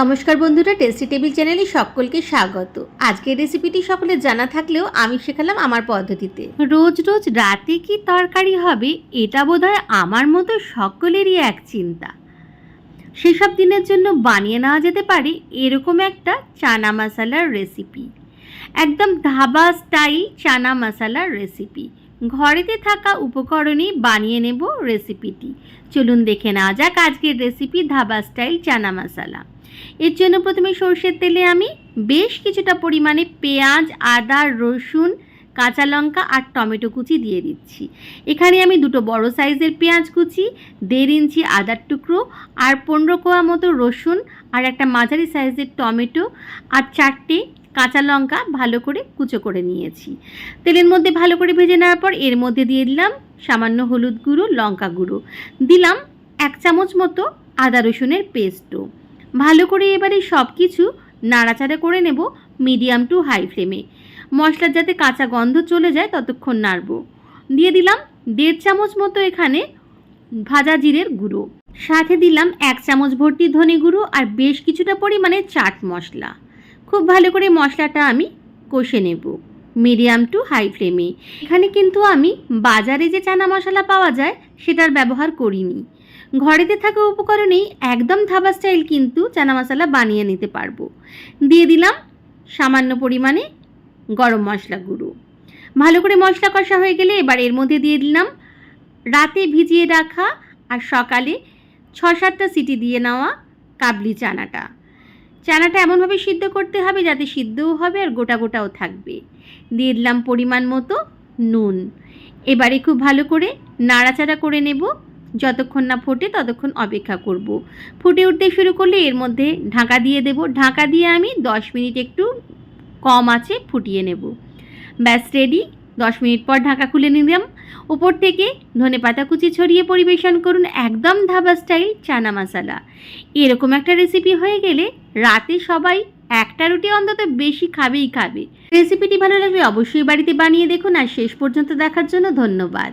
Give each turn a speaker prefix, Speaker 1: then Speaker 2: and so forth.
Speaker 1: নমস্কার বন্ধুরা tasty table চ্যানেলে সকলকে স্বাগত। আজকের রেসিপিটি সকলে জানা থাকলেও আমি শেখালাম আমার পদ্ধতিতে। রোজ রোজ রাতে কি তরকারি হবে, এটা বোধহয় আমার মতো সকলেরই এক চিন্তা। সেসব দিনের জন্য বানিয়ে নেওয়া যেতে পারে এরকম একটা চানা মশালার রেসিপি একদম ধাবা স্টাইল চানা মশালার রেসিপি ঘরেতে থাকা উপকরণেই বানিয়ে নেব রেসিপিটি চলুন দেখে নেওয়া যাক আজকের রেসিপি ধাবা স্টাইল চানা মশালা। এর জন্য প্রথমে সর্ষের তেলে আমি বেশ কিছুটা পরিমাণে পেঁয়াজ, আদা, রসুন, কাঁচা লঙ্কা আর টমেটো কুচি দিয়ে দিচ্ছি। এখানে আমি দুটো বড় সাইজের পেঁয়াজ কুচি, দেড় ইঞ্চি আদার টুকরো আর পনেরো কোয়া মতো রসুন আর একটা মাঝারি সাইজের টমেটো আর চারটে কাঁচা লঙ্কা ভালো করে কুচো করে নিয়েছি। তেলের মধ্যে ভালো করে ভেজে নেওয়ার পর এর মধ্যে দিয়ে দিলাম সামান্য হলুদ গুঁড়ো, লঙ্কা গুঁড়ো। দিলাম এক চামচ মতো আদা রসুনের পেস্টও। ভালো করে এবারে সব কিছু নাড়াচাড়া করে নেব মিডিয়াম টু হাই ফ্লেমে। মশলার যাতে কাঁচা গন্ধ চলে যায় ততক্ষণ নাড়ব। দিয়ে দিলাম দেড় চামচ মতো এখানে ভাজা জিরের গুঁড়ো। সাথে দিলাম এক চামচ ভর্তি ধনে গুঁড়ো আর বেশ কিছুটা পরিমাণে চাট মশলা। খুব ভালো করে মশলাটা আমি কষে নেব মিডিয়াম টু হাই ফ্লেমে। এখানে কিন্তু আমি বাজারে যে চানা মশলা পাওয়া যায় সেটার ব্যবহার করিনি। ঘরেতে থাকা উপকরণেই একদম ধাবা স্টাইল কিন্তু চানা মশলা বানিয়ে নিতে পারব। দিয়ে দিলাম সামান্য পরিমাণে গরম মশলা গুঁড়ো। ভালো করে মশলা কষা হয়ে গেলে এবার এর মধ্যে দিয়ে দিলাম রাতে ভিজিয়ে রাখা আর সকালে ছ সাতটা সিটি দিয়ে নেওয়া কাবলি চানাটা। চানাটা এমনভাবে সিদ্ধ করতে হবে যাতে সিদ্ধও হবে আর গোটা গোটাও থাকবে। দিয়ে দিলাম পরিমাণ মতো নুন। এবারে খুব ভালো করে নাড়াচাড়া করে নেব। যতক্ষণ না ফোটে ততক্ষণ অপেক্ষা করব। ফুটে উঠতে শুরু করলে এর মধ্যে ঢাকা দিয়ে দেব। ঢাকা দিয়ে আমি দশ মিনিট একটু কম আছে ফুটিয়ে নেব। ব্যাস রেডি দশ মিনিট পর ঢাকা খুলে নিলাম। ওপর থেকে ধনে পাতা কুচি ছড়িয়ে পরিবেশন করুন একদম ধাবা স্টাইল চানা মশালা এরকম একটা রেসিপি হয়ে গেলে রাতে সবাই একটা রুটি অন্তত বেশি খাবেই খাবে। রেসিপিটি ভালো লাগলে অবশ্যই বাড়িতে বানিয়ে দেখুন। আর শেষ পর্যন্ত দেখার জন্য ধন্যবাদ।